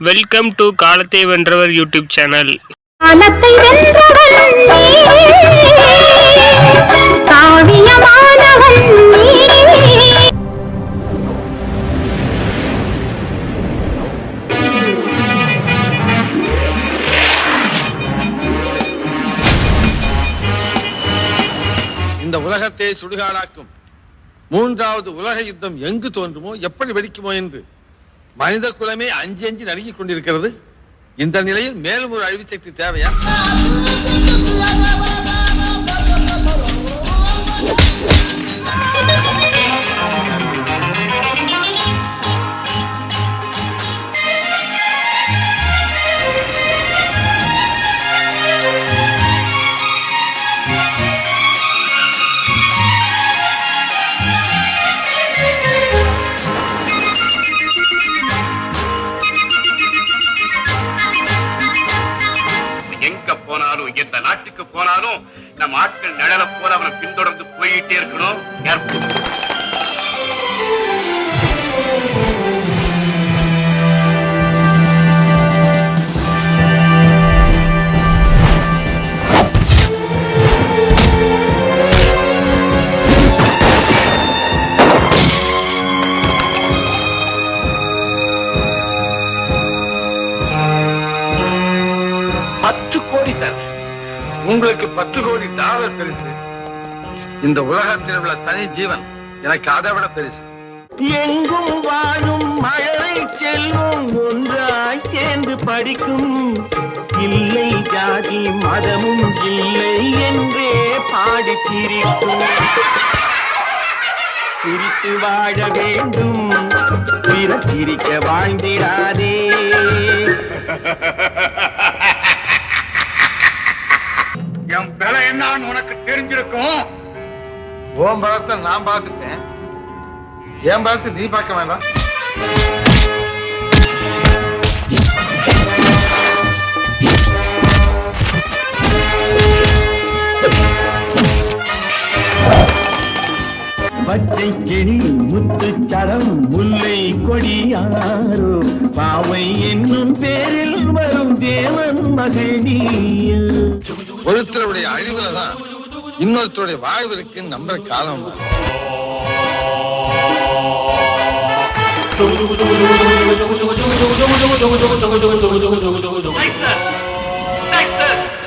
Welcome to காலத்தை வென்றவர் YouTube channel இந்த உலகத்தை சுடுகாடாக்கும் மூன்றாவது உலக யுத்தம் எங்கு தோன்றுமோ எப்படி வெடிக்குமோ என்று மனித குலமே அஞ்சு அஞ்சு நடுங்கிக் கொண்டிருக்கிறது. இந்த நிலையில் மேலும் ஒரு அழிவு சக்தி தேவையா? போனாலும் நாட்டுக்கு போனாலும் நம்ம ஆட்கள் நிழல போல அவனை பின்தொடர்ந்து போயிட்டே இருக்கணும். பத்து கோடி தர உங்களுக்கு பத்து கோடி டாலர் பெருசு. இந்த உலகத்தில் உள்ள தனி ஜீவன் எனக்கு அதை விட பெருசு. எங்கும் வாழும் மழலை செல்வம் ஒன்றாய் சேர்ந்து படிக்கும். இல்லை ஜாதி மதமும் இல்லை என்றே பாடி சிரிக்கும் சிரித்து வாழ வேண்டும் சிரிக்க வாழ்ந்திடாதே. என் விலை என்னன்னு உனக்கு தெரிஞ்சிருக்கும் ஓம் பலத்தை நான் பார்த்துட்டேன் என் பலத்தை நீ பார்க்க வேண்டாம் பச்சை செடி முத்து சரம் முல்லை கொடியாரோ பாவை என்னும் பேரில் வரும் தேவன். ஒருத்தருடைய அழிவுல தான் இன்னொருத்தருடைய வாழ்வு இருக்குன்னு நம்புற காலம் you.